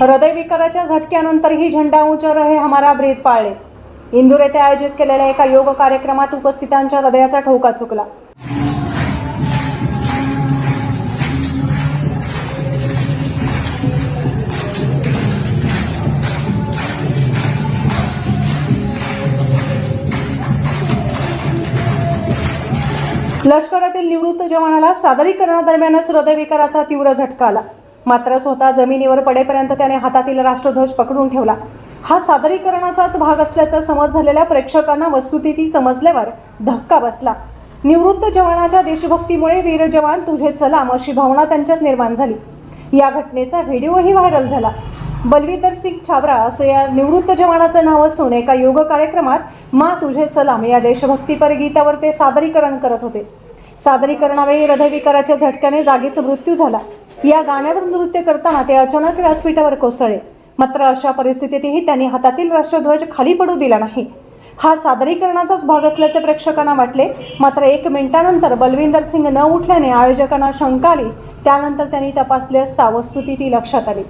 हृदयविकाराच्या झटक्यानंतरही झेंडा उंच रहे हमारा ब्रीद पाळले. इंदूर येथे आयोजित केलेल्या एका योग कार्यक्रमात उपस्थितांच्या हृदयाचा ठोका चुकला. लष्करातील निवृत्त जवानाला सादरीकरणादरम्यानच हृदयविकाराचा तीव्र झटका आला. मात्र स्वतः जमिनीवर पडेपर्यंत त्याने हातातील राष्ट्रध्वज पकडून ठेवला. हा सादरीकरणाचाच भाग असल्याचा समज झालेल्या प्रेक्षकांना वस्तुस्थिती समजल्यावर धक्का बसला. निवृत्त जवानाच्या देशभक्तीमुळे वीर जवान तुझे सलाम अशी भावना त्यांच्यात निर्माण झाली. या घटनेचा व्हिडिओही व्हायरल झाला. बलविंदर सिंग छाबरा असं या निवृत्त जवानाचं नाव असून एका योग कार्यक्रमात मा तुझे सलाम या देशभक्तीपर गीतावर ते सादरीकरण करत होते. सादरीकरणावेळी हृदयविकाराच्या झटक्याने जागीच मृत्यू झाला. या गाण्यावर नृत्य करताना ते अचानक व्यासपीठावर कोसळले. मात्र अशा परिस्थितीतही त्यांनी हातातील राष्ट्रध्वज खाली पडू दिला नाही. हा सादरीकरणाचाच भाग असल्याचे प्रेक्षकांना वाटले. मात्र एक मिनिटानंतर बलविंदर सिंग न उठल्याने आयोजकांना शंका आली. त्यानंतर त्यांनी तपासले असता वस्तुस्थिती लक्षात आली.